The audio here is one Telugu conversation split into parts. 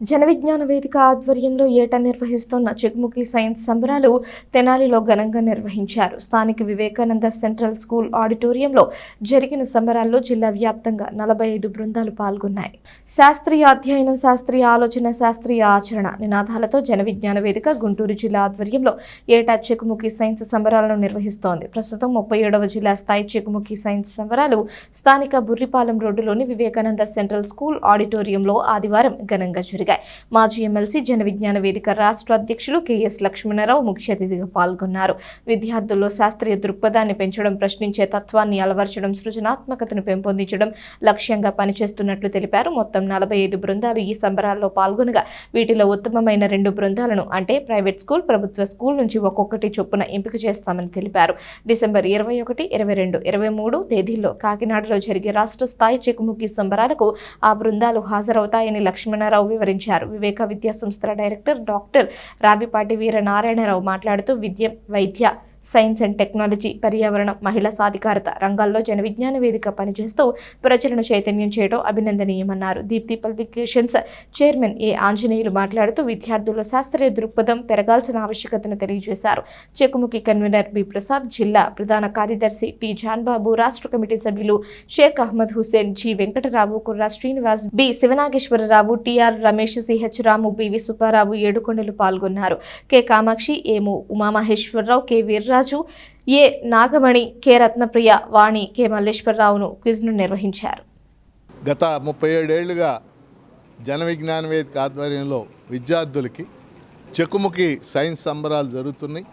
జన విజ్ఞాన వేదిక ఆధ్వర్యంలో ఏటా నిర్వహిస్తున్న చెక్ముఖి సైన్స్ సంబరాలు తెనాలిలో ఘనంగా నిర్వహించారు. స్థానిక వివేకానంద సెంట్రల్ స్కూల్ ఆడిటోరియంలో జరిగిన సంబరాల్లో జిల్లా వ్యాప్తంగా నలభై ఐదు బృందాలు పాల్గొన్నాయి. శాస్త్రీయ అధ్యయనం శాస్త్రీయ ఆలోచన శాస్త్రీయ ఆచరణ నినాదాలతో జనవిజ్ఞాన వేదిక గుంటూరు జిల్లా ఆధ్వర్యంలో ఏటా చెక్ముఖి సైన్స్ సంబరాలను నిర్వహిస్తోంది. ప్రస్తుతం ముప్పై ఏడవ జిల్లా స్థాయి చెకుముఖి సైన్స్ సంబరాలు స్థానిక బుర్రిపాలెం రోడ్డులోని వివేకానంద సెంట్రల్ స్కూల్ ఆడిటోరియంలో ఆదివారం ఘనంగా జరిగాయి. మాజీ ఎమ్మెల్సీ జన విజ్ఞాన వేదిక రాష్ట్ర అధ్యక్షులు కెఎస్ లక్ష్మణరావు ముఖ్య అతిథిగా పాల్గొన్నారు. విద్యార్థుల్లో శాస్త్రీయ దృక్పథాన్ని పెంచడం ప్రశ్నించే తత్వాన్ని అలవర్చడం సృజనాత్మకతను పెంపొందించడం లక్ష్యంగా పనిచేస్తున్నట్లు తెలిపారు. మొత్తం నలభై ఐదు బృందాలు ఈ సంబరాల్లో పాల్గొనగా వీటిలో ఉత్తమమైన రెండు బృందాలను అంటే ప్రైవేట్ స్కూల్ ప్రభుత్వ స్కూల్ నుంచి ఒక్కొక్కటి చొప్పున ఎంపిక చేస్తామని తెలిపారు. డిసెంబర్ ఇరవై ఒకటి ఇరవై రెండు ఇరవై మూడు తేదీల్లో కాకినాడలో జరిగే రాష్ట్ర స్థాయి చెక్కుముక్కి సంబరాలకు ఆ బృందాలు హాజరవుతాయని లక్ష్మణరావు వివరించారు. వివేక విద్యా సంస్థల డైరెక్టర్ డాక్టర్ రావిపాటి వీర నారాయణరావు మాట్లాడుతూ విద్య వైద్య సైన్స్ అండ్ టెక్నాలజీ పర్యావరణం మహిళా సాధికారత రంగాల్లో జన విజ్ఞాన వేదిక పనిచేస్తూ ప్రజలను చైతన్యం చేయడం అభినందనీయమన్నారు. Deepthi publications chairman A. Anjaneyulu మాట్లాడుతూ విద్యార్థుల శాస్త్రీయ దృక్పథం పెరగాల్సిన ఆవశ్యకతను తెలియజేశారు. చెకుముఖి కన్వీనర్ బి. ప్రసాద్ జిల్లా ప్రధాన కార్యదర్శి టి. జాన్బాబు రాష్ట్ర కమిటీ సభ్యులు Shaik Ahmed Hussain G. Venkatarao Kurra Srinivas B. Sivanageswararao TR Ramesh CH Ramu BV Subbarao Yedukondalu పాల్గొన్నారు. కె. కామాక్షి ఏము Umamaheswararao K. Veerraju A Nagamani K Ratnapriya Vani K మల్లేశ్వరరావును క్విజ్ను నిర్వహించారు. గత ముప్పై ఏడేళ్ళుగా జన విజ్ఞాన వేదిక ఆధ్వర్యంలో విద్యార్థులకి చెక్కుముఖి సైన్స్ సంబరాలు జరుగుతున్నాయి.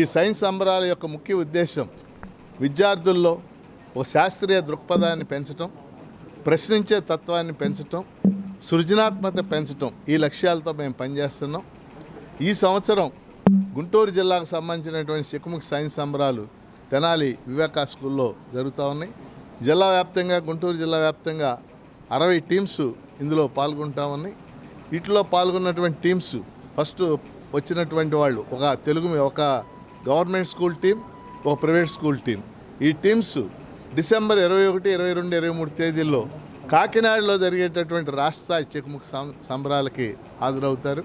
ఈ సైన్స్ సంబరాల యొక్క ముఖ్య ఉద్దేశం విద్యార్థుల్లో ఒక శాస్త్రీయ దృక్పథాన్ని పెంచటం ప్రశ్నించే తత్వాన్ని పెంచటం సృజనాత్మకత పెంచటం ఈ లక్ష్యాలతో మేము పనిచేస్తున్నాం. ఈ సంవత్సరం గుంటూరు జిల్లాకు సంబంధించినటువంటి చెక్కుముఖి సైన్స్ సంబరాలు తెనాలి వివేకా స్కూల్లో జరుగుతూ ఉన్నాయి. జిల్లా వ్యాప్తంగా గుంటూరు జిల్లా వ్యాప్తంగా అరవై టీమ్స్ ఇందులో పాల్గొంటా ఉన్నాయి. వీటిలో పాల్గొన్నటువంటి టీమ్స్ ఫస్ట్ వచ్చినటువంటి వాళ్ళు ఒక తెలుగు ఒక గవర్నమెంట్ స్కూల్ టీం ఒక ప్రైవేట్ స్కూల్ టీం ఈ టీమ్స్ డిసెంబర్ ఇరవై ఒకటి ఇరవై రెండు ఇరవై మూడు తేదీల్లో కాకినాడలో జరిగేటటువంటి రాష్ట్ర స్థాయి చెక్కుముఖ సం సంబరాలకి హాజరవుతారు.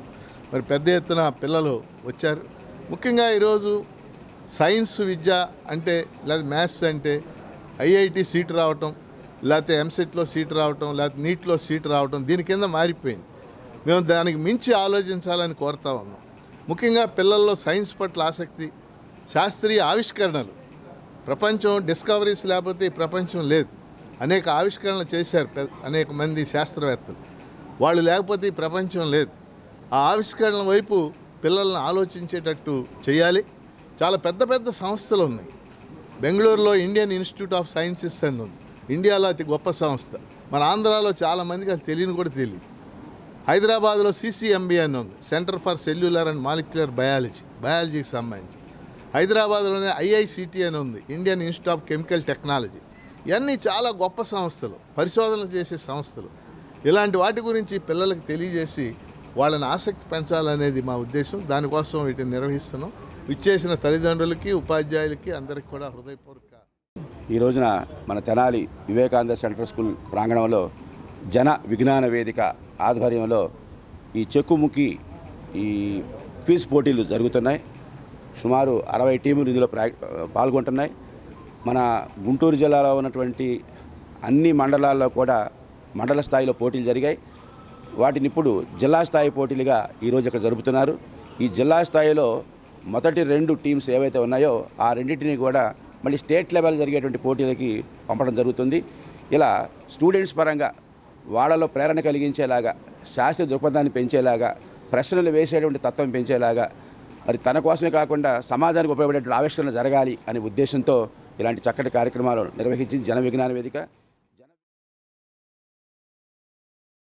మరి పెద్ద ఎత్తున పిల్లలు వచ్చారు. ముఖ్యంగా ఈరోజు సైన్స్ విద్య అంటే లేదా మ్యాథ్స్ అంటే ఐఐటి సీట్ రావటం లేకపోతే ఎంసెట్లో సీట్ రావటం లేకపోతే నీట్లో సీట్ రావటం దీని కింద మారిపోయింది. మేము దానికి మించి ఆలోచించాలని కోరుతా ఉన్నాం. ముఖ్యంగా పిల్లల్లో సైన్స్ పట్ల ఆసక్తి శాస్త్రీయ ఆవిష్కరణలు. ప్రపంచం డిస్కవరీస్ లేకపోతే ఈ ప్రపంచం లేదు. అనేక ఆవిష్కరణలు చేశారు అనేక మంది శాస్త్రవేత్తలు. వాళ్ళు లేకపోతే ఈ ప్రపంచం లేదు. ఆ ఆవిష్కరణల వైపు పిల్లల్ని ఆలోచించేటట్టు చేయాలి. చాలా పెద్ద పెద్ద సంస్థలు ఉన్నాయి. బెంగళూరులో ఇండియన్ ఇన్స్టిట్యూట్ ఆఫ్ సైన్సెస్ అని ఉంది. ఇండియాలో అతి గొప్ప సంస్థ. మన ఆంధ్రాలో చాలామందికి అది తెలియని కూడా తెలియదు. హైదరాబాద్లో సిసిఎంబి అని ఉంది. Centre for Cellular and Molecular Biology బయాలజీకి సంబంధించి. హైదరాబాద్లోనే ఐఐసిటి అని ఉంది. Indian Institute of Chemical Technology. ఇవన్నీ చాలా గొప్ప సంస్థలు. పరిశోధనలు చేసే సంస్థలు. ఇలాంటి వాటి గురించి పిల్లలకు తెలియజేసి వాళ్ళని ఆసక్తి పెంచాలనేది మా ఉద్దేశం. దానికోసం వీటిని నిర్వహిస్తున్నాం. ఇచ్చేసిన తల్లిదండ్రులకి ఉపాధ్యాయులకి అందరికి కూడా హృదయపూర్వక ఈ రోజున మన తెనాలి వివేకానంద సెంట్రల్ స్కూల్ ప్రాంగణంలో జన విజ్ఞాన వేదిక ఆధ్వర్యంలో ఈ చెక్కుముఖి ఈ క్విజ్ పోటీలు జరుగుతున్నాయి. సుమారు అరవై టీములు ఇందులో ప్రా పాల్గొంటున్నాయి. మన గుంటూరు జిల్లాలో ఉన్నటువంటి అన్ని మండలాల్లో కూడా మండల స్థాయిలో పోటీలు జరిగాయి. వాటిని ఇప్పుడు జిల్లా స్థాయి పోటీలుగా ఈరోజు ఇక్కడ జరుపుతున్నారు. ఈ జిల్లా స్థాయిలో మొదటి రెండు టీమ్స్ ఏవైతే ఉన్నాయో ఆ రెండింటిని కూడా మళ్ళీ స్టేట్ లెవెల్ జరిగేటువంటి పోటీలకి పంపడం జరుగుతుంది. ఇలా స్టూడెంట్స్ పరంగా వాళ్ళలో ప్రేరణ కలిగించేలాగా శాస్త్రీయ దృక్పథాన్ని పెంచేలాగా ప్రశ్నలు వేసేటువంటి తత్వం పెంచేలాగా మరి తన కోసమే కాకుండా సమాజానికి ఉపయోగపడేటువంటి ఆవిష్కరణ జరగాలి అనే ఉద్దేశంతో ఇలాంటి చక్కటి కార్యక్రమాలు నిర్వహించి జన విజ్ఞాన వేదిక.